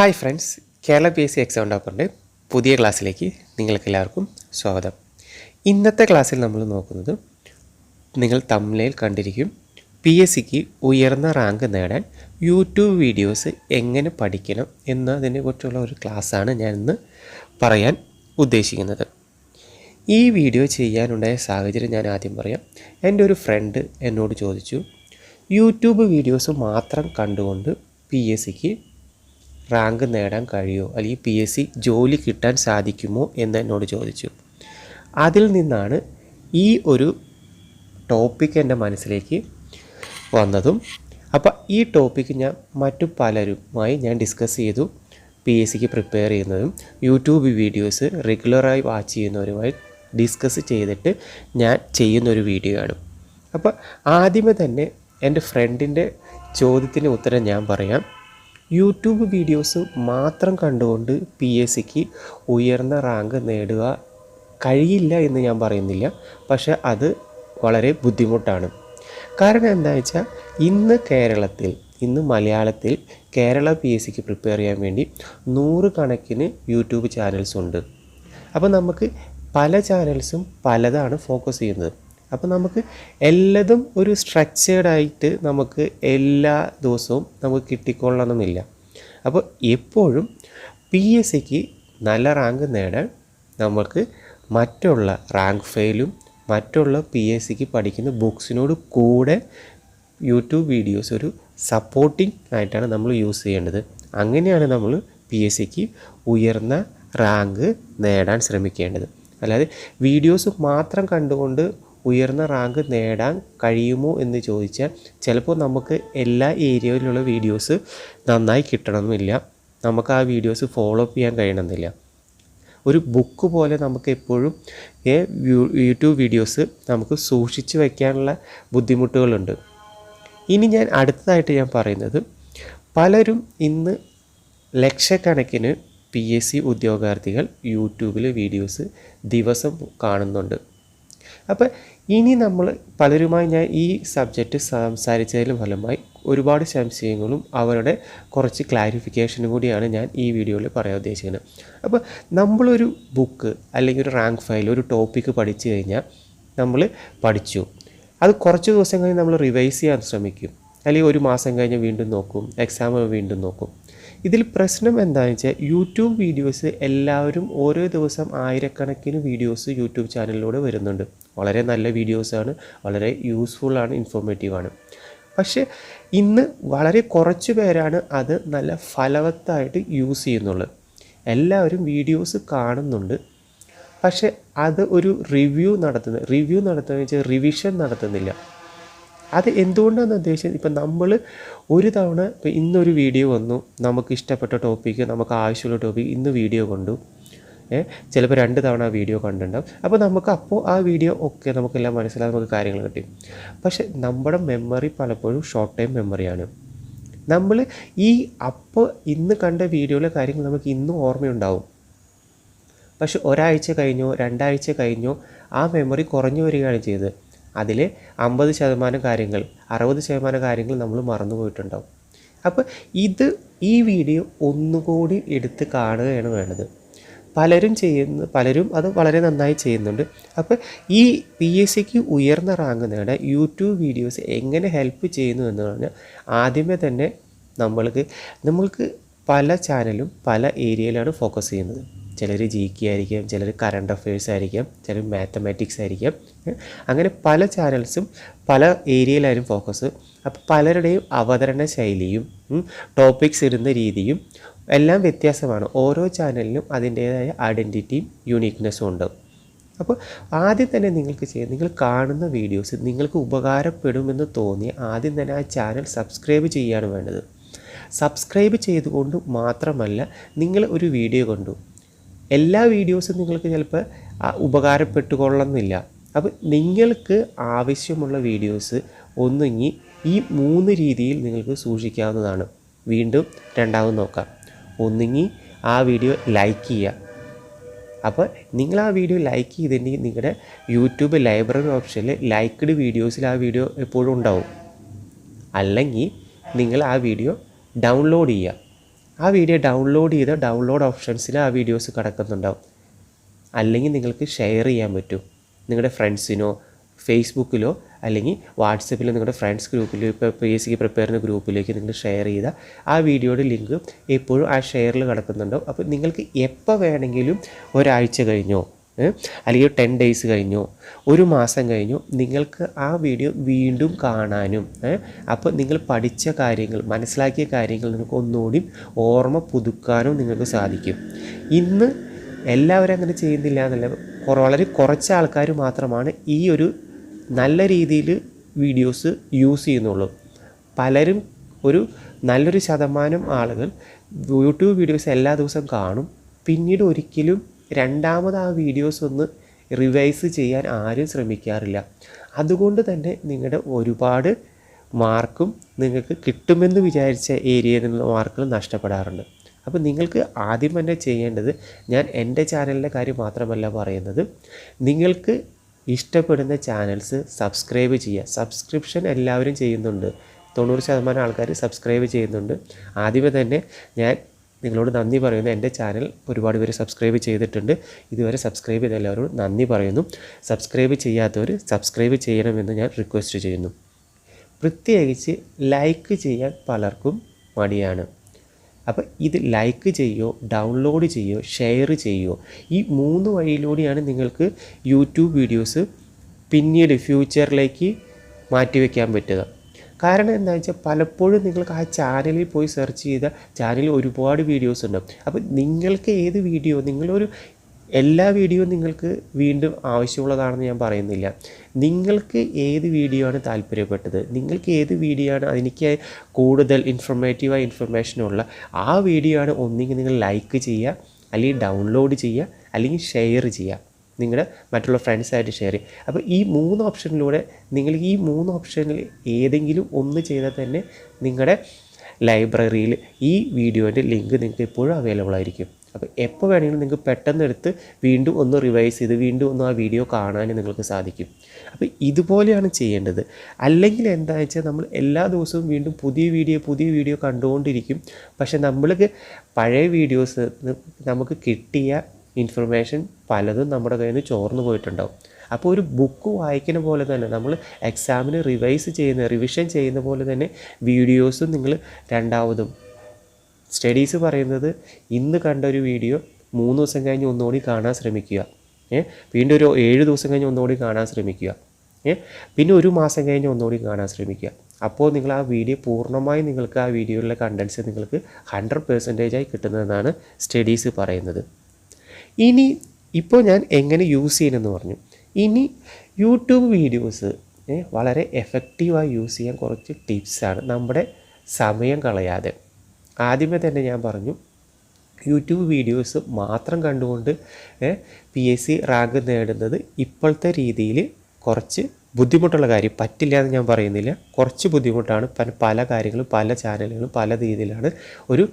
Hi friends Kerala P S C exam ഡോക്ടറിന്റെ പുതിയ ക്ലാസ്സിലേക്ക് നിങ്ങൾക്ക് എല്ലാവർക്കും സ്വാഗതം. ഇന്നത്തെ ക്ലാസ്സിൽ നമ്മൾ നോക്കുന്നത് നിങ്ങൾ തമിഴിൽ കണ്ടിരിക്കും പി എസ് സിക്ക് ഉയർന്ന റാങ്ക് നേടാൻ യൂട്യൂബ് വീഡിയോസ് എങ്ങനെ പഠിക്കണം എന്നതിനെക്കുറിച്ചുള്ള ഒരു ക്ലാസ്സാണ് ഞാൻ ഇന്ന് പറയാൻ ഉദ്ദേശിക്കുന്നത്. ഈ വീഡിയോ ചെയ്യാനുണ്ടായ സാഹചര്യം ഞാൻ ആദ്യം പറയാം. എന്റെ ഒരു ഫ്രണ്ട് എന്നോട് ചോദിച്ചു യൂട്യൂബ് വീഡിയോസ് മാത്രം കണ്ടുകൊണ്ട് പി എസ് സിക്ക് റാങ്ക് നേടാൻ കഴിയുമോ? അല്ലെങ്കിൽ പി എസ് സി ജോലി കിട്ടാൻ സാധിക്കുമോ എന്ന് എന്നോട് ചോദിച്ചു. അതിൽ നിന്നാണ് ഈ ഒരു ടോപ്പിക് എന്റെ മനസ്സിലേക്ക് വന്നതും. അപ്പോൾ ഈ ടോപ്പിക്ക് ഞാൻ മറ്റു പലരുമായി ഞാൻ ഡിസ്കസ് ചെയ്തു. പി എസ് സിക്ക് പ്രിപ്പയർ ചെയ്യുന്നതും യൂട്യൂബ് വീഡിയോസ് റെഗുലറായി വാച്ച് ചെയ്യുന്നവരുമായി ഡിസ്കസ് ചെയ്തിട്ട് ഞാൻ ചെയ്യുന്നൊരു വീഡിയോ ആണ്. അപ്പോൾ ആദ്യമേ തന്നെ എന്റെ ഫ്രണ്ടിന്റെ ചോദ്യത്തിന് ഉത്തരം ഞാൻ പറയാം. യൂട്യൂബ് വീഡിയോസ് മാത്രം കണ്ടുകൊണ്ട് പി എസ് സിക്ക് ഉയർന്ന റാങ്ക് നേടുക കഴിയില്ല എന്ന് ഞാൻ പറയുന്നില്ല. പക്ഷേ അത് വളരെ ബുദ്ധിമുട്ടാണ്. കാരണം എന്താ വെച്ചാൽ ഇന്ന് കേരളത്തിൽ ഇന്ന് മലയാളത്തിൽ കേരള പി എസ് സിക്ക് പ്രിപ്പയർ ചെയ്യാൻ വേണ്ടി നൂറുകണക്കിന് യൂട്യൂബ് ചാനൽസ് ഉണ്ട്. അപ്പോൾ നമുക്ക് പല ചാനൽസും പലതാണ് ഫോക്കസ് ചെയ്യുന്നത്. അപ്പോൾ നമുക്ക് എല്ലതും ഒരു സ്ട്രക്ചേർഡായിട്ട് നമുക്ക് എല്ലാ ദിവസവും നമുക്ക് കിട്ടിക്കൊള്ളണമെന്നില്ല. അപ്പോൾ എപ്പോഴും പി എസ് സിക്ക് നല്ല റാങ്ക് നേടാൻ നമുക്ക് മറ്റുള്ള റാങ്ക് ഫെയിലും മറ്റുള്ള പി എസ് സിക്ക് പഠിക്കുന്ന ബുക്സിനോട് കൂടെ യൂട്യൂബ് വീഡിയോസ് ഒരു സപ്പോർട്ടിംഗ് ആയിട്ടാണ് നമ്മൾ യൂസ് ചെയ്യേണ്ടത്. അങ്ങനെയാണ് നമ്മൾ പി എസ് സിക്ക് ഉയർന്ന റാങ്ക് നേടാൻ ശ്രമിക്കേണ്ടത്. അല്ലാതെ വീഡിയോസ് മാത്രം കണ്ടുകൊണ്ട് ഉയർന്ന റാങ്ക് നേടാൻ കഴിയുമോ എന്ന് ചോദിച്ചാൽ ചിലപ്പോൾ നമുക്ക് എല്ലാ ഏരിയയിലുള്ള വീഡിയോസ് നന്നായി കിട്ടണമെന്നില്ല. നമുക്ക് ആ വീഡിയോസ് ഫോളോ അപ്പ് ചെയ്യാൻ കഴിയണമെന്നില്ല. ഒരു ബുക്ക് പോലെ നമുക്ക് എപ്പോഴും യൂട്യൂബ് വീഡിയോസ് നമുക്ക് സൂക്ഷിച്ച് വയ്ക്കാനുള്ള ബുദ്ധിമുട്ടുകളുണ്ട്. ഇനി ഞാൻ അടുത്തതായിട്ട് ഞാൻ പറയുന്നത് പലരും ഇന്ന് ലക്ഷക്കണക്കിന് പി എസ് സി ഉദ്യോഗാർത്ഥികൾ യൂട്യൂബിൽ വീഡിയോസ് ദിവസം കാണുന്നുണ്ട്. അപ്പോൾ ഇനി നമ്മൾ പലരുമായി ഞാൻ ഈ സബ്ജക്റ്റ് സംസാരിച്ചതിലും ഫലമായി ഒരുപാട് സംശയങ്ങളും അവരുടെ കുറച്ച് ക്ലാരിഫിക്കേഷനും കൂടിയാണ് ഞാൻ ഈ വീഡിയോയിൽ പറയാൻ ഉദ്ദേശിക്കുന്നത്. അപ്പോൾ നമ്മളൊരു ബുക്ക് അല്ലെങ്കിൽ ഒരു റാങ്ക് ഫയൽ ഒരു ടോപ്പിക്ക് പഠിച്ചു കഴിഞ്ഞാൽ നമ്മൾ പഠിച്ചു. അത് കുറച്ച് ദിവസം കഴിഞ്ഞ് നമ്മൾ റിവൈസ് ചെയ്യാൻ ശ്രമിക്കും. അല്ലെങ്കിൽ ഒരു മാസം കഴിഞ്ഞ് വീണ്ടും നോക്കും എക്സാം വീണ്ടും നോക്കും. ഇതിൽ പ്രശ്നം എന്താണെന്ന് വെച്ചാൽ യൂട്യൂബ് വീഡിയോസ് എല്ലാവരും ഓരോ ദിവസം ആയിരക്കണക്കിന് വീഡിയോസ് യൂട്യൂബ് ചാനലിലൂടെ വരുന്നുണ്ട്. വളരെ നല്ല വീഡിയോസാണ് വളരെ യൂസ്ഫുള്ളാണ് ഇൻഫോർമേറ്റീവാണ് പക്ഷേ ഇന്ന് വളരെ കുറച്ച് പേരാണ് അത് നല്ല ഫലവത്തായിട്ട് യൂസ് ചെയ്യുന്നുള്ളത് എല്ലാവരും വീഡിയോസ് കാണുന്നുണ്ട്. പക്ഷേ അത് ഒരു റിവ്യൂ നടത്തുന്നത് റിവ്യൂ നടത്തുന്നത് വെച്ചാൽ റിവിഷൻ നടത്തുന്നില്ല. അത് എന്തുകൊണ്ടാണ് ഉദ്ദേശിച്ചത്? ഇപ്പം നമ്മൾ ഒരു തവണ ഇപ്പം ഇന്നൊരു വീഡിയോ വന്നു. നമുക്ക് ഇഷ്ടപ്പെട്ട ടോപ്പിക്ക് നമുക്ക് ആവശ്യമുള്ള ടോപ്പിക്ക് ഇന്ന് വീഡിയോ കണ്ടു. ഏഹ് ചിലപ്പോൾ രണ്ട് തവണ ആ വീഡിയോ കണ്ടിട്ടുണ്ടാവും. അപ്പോൾ നമുക്ക് അപ്പോൾ ആ വീഡിയോ ഒക്കെ നമുക്കെല്ലാം മനസ്സിലാകും നമുക്ക് കാര്യങ്ങൾ കിട്ടി. പക്ഷേ നമ്മുടെ മെമ്മറി പലപ്പോഴും ഷോർട്ട് ടൈം മെമ്മറിയാണ് നമ്മൾ ഈ അപ്പോൾ ഇന്ന് കണ്ട വീഡിയോയിലെ കാര്യങ്ങൾ നമുക്ക് ഇന്നും ഓർമ്മയുണ്ടാവും. പക്ഷെ ഒരാഴ്ച കഴിഞ്ഞോ രണ്ടാഴ്ച കഴിഞ്ഞോ ആ മെമ്മറി കുറഞ്ഞു വരികയാണ് ചെയ്തത്. അതിൽ അമ്പത് ശതമാനം കാര്യങ്ങൾ അറുപത് ശതമാനം കാര്യങ്ങൾ നമ്മൾ മറന്നു പോയിട്ടുണ്ടാവും. അപ്പോൾ ഇത് ഈ വീഡിയോ ഒന്നുകൂടി എടുത്ത് കാണുകയാണ് വേണ്ടത്. പലരും ചെയ്യുന്ന പലരും അത് വളരെ നന്നായി ചെയ്യുന്നുണ്ട്. അപ്പോൾ ഈ പി എസ് സിക്ക് ഉയർന്ന റാങ്ക് നേടാൻ യൂട്യൂബ് വീഡിയോസ് എങ്ങനെ ഹെൽപ്പ് ചെയ്യുന്നു എന്ന് പറഞ്ഞാൽ ആദ്യമേ തന്നെ നമ്മൾക്ക് നമ്മൾക്ക് പല ചാനലും പല ഏരിയയിലാണ് ഫോക്കസ് ചെയ്യുന്നത്. ചിലർ ജി കെ ആയിരിക്കാം ചിലർ കറണ്ട് അഫയേഴ്സ് ആയിരിക്കാം ചിലർ മാത്തമാറ്റിക്സ് ആയിരിക്കാം. അങ്ങനെ പല ചാനൽസും പല ഏരിയയിലായിരുന്നു ഫോക്കസ് അപ്പോൾ പലരുടെയും അവതരണ ശൈലിയും ടോപ്പിക്സ് ഇടുന്ന രീതിയും എല്ലാം വ്യത്യാസമാണ്. ഓരോ ചാനലിനും അതിന്റേതായ ഐഡന്റിറ്റിയും യൂണീക്നെസ്സും ഉണ്ട്. അപ്പോൾ ആദ്യം തന്നെ നിങ്ങൾക്ക് ചെയ്യാം. നിങ്ങൾ കാണുന്ന വീഡിയോസ് നിങ്ങൾക്ക് ഉപകാരപ്പെടുമെന്ന് തോന്നി ആദ്യം തന്നെ ആ ചാനൽ സബ്സ്ക്രൈബ് ചെയ്യുകയാണ് വേണ്ടത്. സബ്സ്ക്രൈബ് ചെയ്തുകൊണ്ട് മാത്രമല്ല നിങ്ങൾ ഒരു വീഡിയോ കണ്ടു. എല്ലാ വീഡിയോസും നിങ്ങൾക്ക് ചിലപ്പോൾ ഉപകാരപ്പെട്ടുകൊള്ളണമെന്നില്ല. അപ്പോൾ നിങ്ങൾക്ക് ആവശ്യമുള്ള വീഡിയോസ് ഒന്നുങ്ങി ഈ മൂന്ന് രീതിയിൽ നിങ്ങൾക്ക് സൂക്ഷിക്കാവുന്നതാണ്. വീണ്ടും രണ്ടാമത് നോക്കാം. ഒന്നുങ്ങി ആ വീഡിയോ ലൈക്ക് ചെയ്യുക. അപ്പോൾ നിങ്ങൾ ആ വീഡിയോ ലൈക്ക് ചെയ്തിട്ടുണ്ടെങ്കിൽ നിങ്ങളുടെ യൂട്യൂബ് ലൈബ്രറി ഓപ്ഷനിൽ ലൈക്ക്ഡ് വീഡിയോസിൽ ആ വീഡിയോ എപ്പോഴും ഉണ്ടാവും. അല്ലെങ്കിൽ നിങ്ങൾ ആ വീഡിയോ ഡൗൺലോഡ് ചെയ്യുക. ആ വീഡിയോ ഡൗൺലോഡ് ചെയ്ത് ഡൗൺലോഡ് ഓപ്ഷൻസിൽ ആ വീഡിയോസ് കിടക്കുന്നുണ്ടാവും. അല്ലെങ്കിൽ നിങ്ങൾക്ക് ഷെയർ ചെയ്യാൻ പറ്റും. നിങ്ങളുടെ ഫ്രണ്ട്സിനോ ഫേസ്ബുക്കിലോ അല്ലെങ്കിൽ വാട്സപ്പിലോ നിങ്ങളുടെ ഫ്രണ്ട്സ് ഗ്രൂപ്പിലോ ഇപ്പോൾ പി എസ് സിക്ക് പ്രിപ്പയർ ചെയ്യുന്ന ഗ്രൂപ്പിലേക്ക് നിങ്ങൾ ഷെയർ ചെയ്താൽ ആ വീഡിയോയുടെ ലിങ്ക് എപ്പോഴും ആ ഷെയറിൽ കിടക്കുന്നുണ്ടാവും. അപ്പോൾ നിങ്ങൾക്ക് എപ്പോൾ വേണമെങ്കിലും ഒരാഴ്ച കഴിഞ്ഞോ അല്ലെങ്കിൽ ടെൻ ഡേയ്സ് കഴിഞ്ഞു ഒരു മാസം കഴിഞ്ഞു നിങ്ങൾക്ക് ആ വീഡിയോ വീണ്ടും കാണാനും അപ്പോൾ നിങ്ങൾ പഠിച്ച കാര്യങ്ങൾ മനസ്സിലാക്കിയ കാര്യങ്ങൾ നിങ്ങൾക്ക് ഒന്നുകൂടി ഓർമ്മ പുതുക്കാനും നിങ്ങൾക്ക് സാധിക്കും. ഇന്ന് എല്ലാവരും അങ്ങനെ ചെയ്യുന്നില്ല എന്നല്ല വളരെ കുറച്ച് ആൾക്കാർ മാത്രമാണ് ഈ ഒരു നല്ല രീതിയിൽ വീഡിയോസ് യൂസ് ചെയ്യുന്നുള്ളൂ. പലരും ഒരു നല്ലൊരു ശതമാനം ആളുകൾ യൂട്യൂബ് വീഡിയോസ് എല്ലാ ദിവസവും കാണും. പിന്നീട് ഒരിക്കലും രണ്ടാമത് ആ വീഡിയോസ് ഒന്ന് റിവൈസ് ചെയ്യാൻ ആരും ശ്രമിക്കാറില്ല. അതുകൊണ്ട് തന്നെ നിങ്ങളുടെ ഒരുപാട് മാർക്കും നിങ്ങൾക്ക് കിട്ടുമെന്ന് വിചാരിച്ച ഏരിയയിൽ നിന്നുള്ള മാർക്കുകൾ നഷ്ടപ്പെടാറുണ്ട്. അപ്പോൾ നിങ്ങൾക്ക് ആദ്യം തന്നെ ചെയ്യേണ്ടത് ഞാൻ എന്റെ ചാനലിന്റെ കാര്യം മാത്രമല്ല പറയുന്നത്. നിങ്ങൾക്ക് ഇഷ്ടപ്പെടുന്ന ചാനൽസ് സബ്സ്ക്രൈബ് ചെയ്യുക. സബ്സ്ക്രിപ്ഷൻ എല്ലാവരും ചെയ്യുന്നുണ്ട്. തൊണ്ണൂറ് ശതമാനം ആൾക്കാർ സബ്സ്ക്രൈബ് ചെയ്യുന്നുണ്ട്. ആദ്യമേ തന്നെ ഞാൻ നിങ്ങളോട് നന്ദി പറയുന്നു. എന്റെ ചാനൽ ഒരുപാട് പേര് സബ്സ്ക്രൈബ് ചെയ്തിട്ടുണ്ട്. ഇതുവരെ സബ്സ്ക്രൈബ് ചെയ്ത എല്ലാവരോടും നന്ദി പറയുന്നു. സബ്സ്ക്രൈബ് ചെയ്യാത്തവർ സബ്സ്ക്രൈബ് ചെയ്യണമെന്ന് ഞാൻ റിക്വസ്റ്റ് ചെയ്യുന്നു. പ്രത്യേകിച്ച് ലൈക്ക് ചെയ്യാൻ പലർക്കും മടിയാണ്. അപ്പോൾ ഇത് ലൈക്ക് ചെയ്യോ ഡൗൺലോഡ് ചെയ്യോ ഷെയർ ചെയ്യുമോ ഈ മൂന്ന് വഴിയിലൂടെയാണ് നിങ്ങൾക്ക് യൂട്യൂബ് വീഡിയോസ് പിന്നീട് ഫ്യൂച്ചറിലേക്ക് മാറ്റിവെക്കാൻ പറ്റുക. കാരണം എന്താ വെച്ചാൽ പലപ്പോഴും നിങ്ങൾക്ക് ആ ചാനലിൽ പോയി സെർച്ച് ചെയ്ത ചാനലിൽ ഒരുപാട് വീഡിയോസ് ഉണ്ട്. അപ്പോൾ നിങ്ങൾക്ക് ഏത് വീഡിയോ നിങ്ങളൊരു എല്ലാ വീഡിയോയും നിങ്ങൾക്ക് വീണ്ടും ആവശ്യമുള്ളതാണെന്ന് ഞാൻ പറയുന്നില്ല. നിങ്ങൾക്ക് ഏത് വീഡിയോ ആണ് താല്പര്യപ്പെട്ടത്? നിങ്ങൾക്ക് ഏത് വീഡിയോ ആണ് എനിക്ക് കൂടുതൽ ഇൻഫർമേറ്റീവായ ഇൻഫർമേഷനുള്ള ആ വീഡിയോ ആണ് ഒന്നെങ്കിൽ നിങ്ങൾ ലൈക്ക് ചെയ്യുക അല്ലെങ്കിൽ ഡൗൺലോഡ് ചെയ്യുക അല്ലെങ്കിൽ ഷെയർ ചെയ്യുക. നിങ്ങളുടെ മറ്റുള്ള ഫ്രണ്ട്സായിട്ട് ഷെയർ ചെയ്യും. അപ്പോൾ ഈ മൂന്ന് ഓപ്ഷനിലൂടെ നിങ്ങൾ ഈ മൂന്ന് ഓപ്ഷനിൽ ഏതെങ്കിലും ഒന്ന് ചെയ്താൽ തന്നെ നിങ്ങളുടെ ലൈബ്രറിയിൽ ഈ വീഡിയോന്റെ ലിങ്ക് നിങ്ങൾക്ക് എപ്പോഴും അവൈലബിൾ ആയിരിക്കും. അപ്പോൾ എപ്പോൾ വേണമെങ്കിലും നിങ്ങൾക്ക് പെട്ടെന്ന് എടുത്ത് വീണ്ടും ഒന്ന് റിവൈസ് ചെയ്ത് വീണ്ടും ഒന്ന് ആ വീഡിയോ കാണാൻ നിങ്ങൾക്ക് സാധിക്കും. അപ്പോൾ ഇതുപോലെയാണ് ചെയ്യേണ്ടത്. അല്ലെങ്കിൽ എന്താണെന്ന് വെച്ചാൽ നമ്മൾ എല്ലാ ദിവസവും വീണ്ടും പുതിയ വീഡിയോ പുതിയ വീഡിയോ കണ്ടുകൊണ്ടിരിക്കും. പക്ഷേ നമ്മൾക്ക് പഴയ വീഡിയോസ് നമുക്ക് കിട്ടിയ ഇൻഫർമേഷൻ പലതും നമ്മുടെ കയ്യിൽ നിന്ന് ചോർന്നു പോയിട്ടുണ്ടാവും. അപ്പോൾ ഒരു ബുക്ക് വായിക്കുന്ന പോലെ തന്നെ നമ്മൾ എക്സാമിന് റിവൈസ് ചെയ്യുന്ന റിവിഷൻ ചെയ്യുന്ന പോലെ തന്നെ വീഡിയോസും നിങ്ങൾ രണ്ടാമതും. സ്റ്റഡീസ് പറയുന്നത് ഇന്ന് കണ്ട ഒരു വീഡിയോ മൂന്ന് ദിവസം കഴിഞ്ഞ് ഒന്നുകൂടി കാണാൻ ശ്രമിക്കുക. ഏ? വീണ്ടും ഒരു ഏഴ് ദിവസം കഴിഞ്ഞ് ഒന്നുകൂടി കാണാൻ ശ്രമിക്കുക. ഏ? പിന്നെ ഒരു മാസം കഴിഞ്ഞ് ഒന്നുകൂടി കാണാൻ ശ്രമിക്കുക. അപ്പോൾ നിങ്ങൾ ആ വീഡിയോ പൂർണമായും നിങ്ങൾക്ക് ആ വീഡിയോയിലെ കണ്ടൻസ് നിങ്ങൾക്ക് ഹൺഡ്രഡ് പെർസെന്റേജായി കിട്ടുന്നതെന്നാണ് സ്റ്റഡീസ് പറയുന്നത്. ഇനി ഇപ്പോൾ ഞാൻ എങ്ങനെ യൂസ് ചെയ്യണമെന്ന് പറഞ്ഞു. ഇനി യൂട്യൂബ് വീഡിയോസ് വളരെ എഫക്റ്റീവായി യൂസ് ചെയ്യാൻ കുറച്ച് ടിപ്സാണ് നമ്മുടെ സമയം കളയാതെ. ആദ്യമേ തന്നെ ഞാൻ പറഞ്ഞു യൂട്യൂബ് വീഡിയോസ് മാത്രം കണ്ടുകൊണ്ട് പി എസ് സി റാങ്ക് നേടുന്നത് ഇപ്പോഴത്തെ രീതിയിൽ കുറച്ച് ബുദ്ധിമുട്ടുള്ള കാര്യം പറ്റില്ല എന്ന് ഞാൻ പറയുന്നില്ല. കുറച്ച് ബുദ്ധിമുട്ടാണ്. പല കാര്യങ്ങളും പല ചാനലുകളും പല രീതിയിലാണ് ഒരു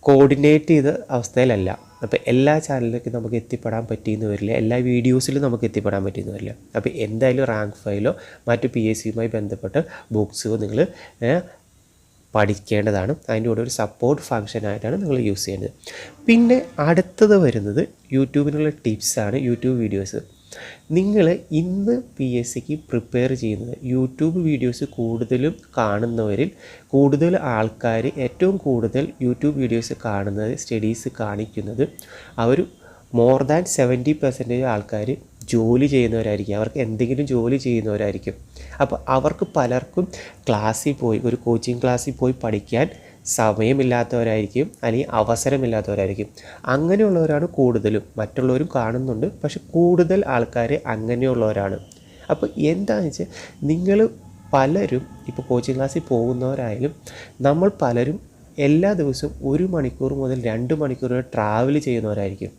കോർഡിനേറ്റ് ചെയ്ത അവസ്ഥയിലല്ല. അപ്പോൾ എല്ലാ ചാനലിലേക്കും നമുക്ക് എത്തിപ്പെടാൻ പറ്റിയെന്ന് വരില്ല. എല്ലാ വീഡിയോസിലും നമുക്ക് എത്തിപ്പെടാൻ പറ്റിയെന്ന് വരില്ല. അപ്പോൾ എന്തായാലും റാങ്ക് ഫയലോ മറ്റു പി എസ് സിയുമായി ബന്ധപ്പെട്ട ബുക്സോ നിങ്ങൾ പഠിക്കേണ്ടതാണ്. അതിന്റെ കൂടെ ഒരു സപ്പോർട്ട് ഫങ്ഷനായിട്ടാണ് നിങ്ങൾ യൂസ് ചെയ്യേണ്ടത്. പിന്നെ അടുത്തത് വരുന്നത് യൂട്യൂബിനുള്ള ടിപ്സാണ് യൂട്യൂബ് വീഡിയോസ് നിങ്ങൾ ഇന്ന് പി എസ് സിക്ക് പ്രിപ്പയർ ചെയ്യുന്നത് യൂട്യൂബ് വീഡിയോസ് കൂടുതലും കാണുന്നവരിൽ കൂടുതൽ ആൾക്കാർ ഏറ്റവും കൂടുതൽ യൂട്യൂബ് വീഡിയോസ് കാണുന്നത് സ്റ്റഡീസ് കാണിക്കുന്നത് അവർ മോർ ദാൻ സെവന്റി പെർസെന്റേജ് ആൾക്കാർ ജോലി ചെയ്യുന്നവരായിരിക്കും. അവർക്ക് എന്തെങ്കിലും ജോലി ചെയ്യുന്നവരായിരിക്കും. അപ്പോൾ അവർക്ക് പലർക്കും ക്ലാസ്സിൽ പോയി ഒരു കോച്ചിങ് ക്ലാസ്സിൽ പോയി പഠിക്കാൻ സമയമില്ലാത്തവരായിരിക്കും അല്ലെങ്കിൽ അവസരമില്ലാത്തവരായിരിക്കും. അങ്ങനെയുള്ളവരാണ് കൂടുതലും. മറ്റുള്ളവരും കാണുന്നുണ്ട്. പക്ഷെ കൂടുതൽ ആൾക്കാർ അങ്ങനെയുള്ളവരാണ്. അപ്പോൾ എന്താണെന്ന് വെച്ചാൽ നിങ്ങൾ പലരും ഇപ്പോൾ കോച്ചിങ് ക്ലാസ്സിൽ പോകുന്നവരായാലും നമ്മൾ പലരും എല്ലാ ദിവസവും ഒരു മണിക്കൂർ മുതൽ രണ്ട് മണിക്കൂർ വരെ ട്രാവൽ ചെയ്യുന്നവരായിരിക്കും.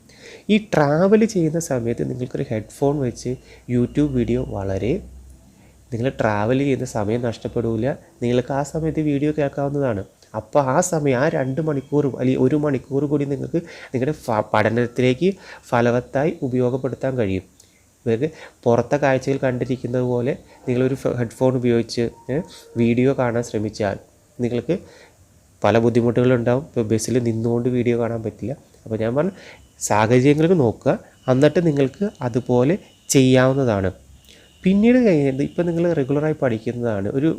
ഈ ട്രാവൽ ചെയ്യുന്ന സമയത്ത് നിങ്ങൾക്കൊരു ഹെഡ്ഫോൺ വെച്ച് യൂട്യൂബ് വീഡിയോ വളരെ നിങ്ങൾ ട്രാവൽ ചെയ്യുന്ന സമയം നഷ്ടപ്പെടില്ല നിങ്ങൾക്ക് ആ സമയത്ത് വീഡിയോ കേൾക്കാവുന്നതാണ്. അപ്പോൾ ആ സമയം ആ രണ്ട് മണിക്കൂർ അല്ലെങ്കിൽ ഒരു മണിക്കൂർ കൂടി നിങ്ങൾക്ക് നിങ്ങളുടെ പഠനത്തിലേക്ക് ഫലവത്തായി ഉപയോഗപ്പെടുത്താൻ കഴിയും. ഇവർക്ക് പുറത്തെ കാഴ്ചയിൽ കണ്ടിരിക്കുന്നത് പോലെ നിങ്ങളൊരു ഹെഡ്ഫോൺ ഉപയോഗിച്ച് വീഡിയോ കാണാൻ ശ്രമിച്ചാൽ നിങ്ങൾക്ക് പല ബുദ്ധിമുട്ടുകളുണ്ടാവും. ഇപ്പോൾ ബസ്സിൽ നിന്നുകൊണ്ട് വീഡിയോ കാണാൻ പറ്റില്ല. അപ്പോൾ ഞാൻ പറഞ്ഞു സാഹചര്യങ്ങൾക്ക് നോക്കുക. എന്നിട്ട് നിങ്ങൾക്ക് അതുപോലെ ചെയ്യാവുന്നതാണ്. പിന്നീട് കഴിഞ്ഞത് ഇപ്പം നിങ്ങൾ റെഗുലറായി പഠിക്കുന്നതാണ്. ഒരു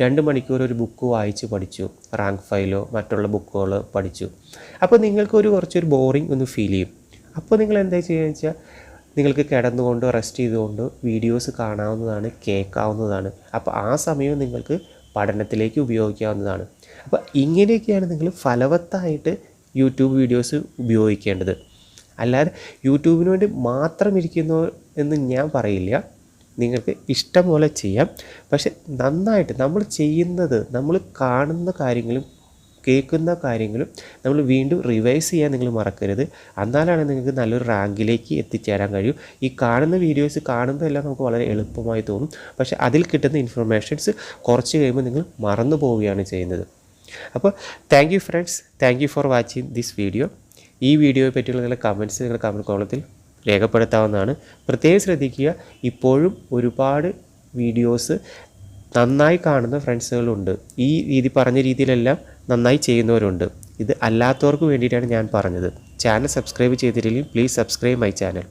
രണ്ട് മണിക്കൂർ ഒരു ബുക്ക് വായിച്ച് പഠിച്ചു. റാങ്ക് ഫയലോ മറ്റുള്ള ബുക്കുകൾ പഠിച്ചു. അപ്പോൾ നിങ്ങൾക്കൊരു കുറച്ചൊരു ബോറിംഗ് ഒന്ന് ഫീൽ ചെയ്യും. അപ്പോൾ നിങ്ങൾ എന്താ ചെയ്യുക വെച്ചാൽ നിങ്ങൾക്ക് കിടന്നുകൊണ്ട് റെസ്റ്റ് ചെയ്തുകൊണ്ട് വീഡിയോസ് കാണാവുന്നതാണ് കേൾക്കാവുന്നതാണ്. അപ്പോൾ ആ സമയം നിങ്ങൾക്ക് പഠനത്തിലേക്ക് ഉപയോഗിക്കാവുന്നതാണ്. അപ്പോൾ ഇങ്ങനെയൊക്കെയാണ് നിങ്ങൾ ഫലവത്തായിട്ട് യൂട്യൂബ് വീഡിയോസ് ഉപയോഗിക്കേണ്ടത്. അല്ലാതെ യൂട്യൂബിന് വേണ്ടി മാത്രം ഇരിക്കുന്നു എന്ന് ഞാൻ പറയില്ല. നിങ്ങൾക്ക് ഇഷ്ടം പോലെ ചെയ്യാം. പക്ഷെ നന്നായിട്ട് നമ്മൾ ചെയ്യുന്നത് നമ്മൾ കാണുന്ന കാര്യങ്ങളും കേൾക്കുന്ന കാര്യങ്ങളും നമ്മൾ വീണ്ടും റിവൈസ് ചെയ്യാൻ നിങ്ങൾ മറക്കരുത്. എന്നാലാണ് നിങ്ങൾക്ക് നല്ലൊരു റാങ്കിലേക്ക് എത്തിച്ചേരാൻ കഴിയും. ഈ കാണുന്ന വീഡിയോസ് കാണുമ്പോൾ എല്ലാം നമുക്ക് വളരെ എളുപ്പമായി തോന്നും. പക്ഷേ അതിൽ കിട്ടുന്ന ഇൻഫർമേഷൻസ് കുറച്ച് കഴിയുമ്പോൾ നിങ്ങൾ മറന്നു പോവുകയാണ് ചെയ്യുന്നത്. അപ്പോൾ thank you friends thank you for watching this video ഈ വീഡിയോയെ പറ്റിയുള്ള നിങ്ങളുടെ കമന്റ്സ് നിങ്ങളുടെ കമന്റ് കോളത്തിൽ രേഖപ്പെടുത്താവുന്നതാണ്. പ്രത്യേകം ശ്രദ്ധിക്കുക ഇപ്പോഴും ഒരുപാട് വീഡിയോസ് നന്നായി കാണുന്ന ഫ്രണ്ട്സുകളുണ്ട്. ഈ രീതി പറഞ്ഞ രീതിയിലെല്ലാം നന്നായി ചെയ്യുന്നവരുണ്ട്. ഇത് അല്ലാത്തവർക്ക് വേണ്ടിയിട്ടാണ് ഞാൻ പറഞ്ഞത്. ചാനൽ സബ്സ്ക്രൈബ് ചെയ്തിട്ടില്ലെങ്കിൽ പ്ലീസ് സബ്സ്ക്രൈബ് മൈ ചാനൽ.